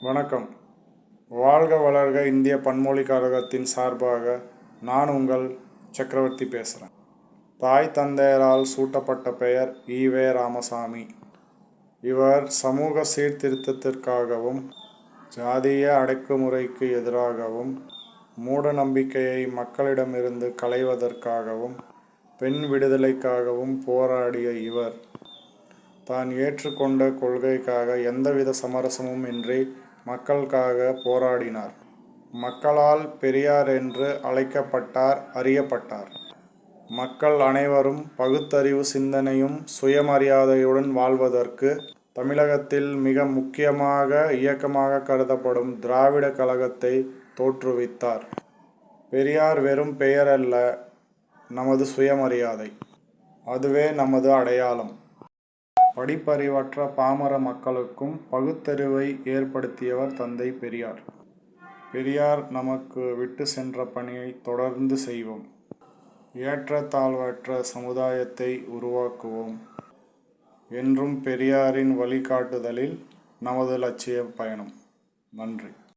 வணக்கம். வாழ்க வளர்க இந்திய பன்மொழி கழகத்தின் சார்பாக நான் உங்கள் சக்கரவர்த்தி பேசுகிறேன் தாய் தந்தையரால் சூட்டப்பட்ட பெயர் ஈவே ராமசாமி. இவர் சமூக சீர்திருத்தத்திற்காகவும் ஜாதிய அடக்குமுறைக்கு எதிராகவும் மூட நம்பிக்கையை மக்களிடமிருந்து களைவதற்காகவும் பெண் விடுதலைக்காகவும் போராடிய இவர் தான் ஏற்றுக்கொண்ட கொள்கைக்காக எந்தவித சமரசமும் இன்றி மக்களுக்காக போராடினார். மக்களால் பெரியார் என்று அழைக்கப்பட்டார் அறியப்பட்டார். மக்கள் அனைவரும் பகுத்தறிவு சிந்தனையும் சுயமரியாதையுடன் வாழ்வதற்கு தமிழகத்தில் மிக முக்கியமாக இயக்கமாக கருதப்படும் திராவிட கழகத்தை தோற்றுவித்தார். பெரியார் வெறும் பெயரல்ல நமது சுயமரியாதை. அதுவே நமது அடையாளம். படிப்பறிவற்ற பாமர மக்களுக்கும் பகுத்தறிவை ஏற்படுத்தியவர் தந்தை பெரியார். பெரியார் நமக்கு விட்டு சென்ற பணியை தொடர்ந்து செய்வோம். ஏற்றத்தாழ்வற்ற சமுதாயத்தை உருவாக்குவோம். என்றும் பெரியாரின் வழிகாட்டுதலில் நமது லட்சிய பயணம். நன்றி.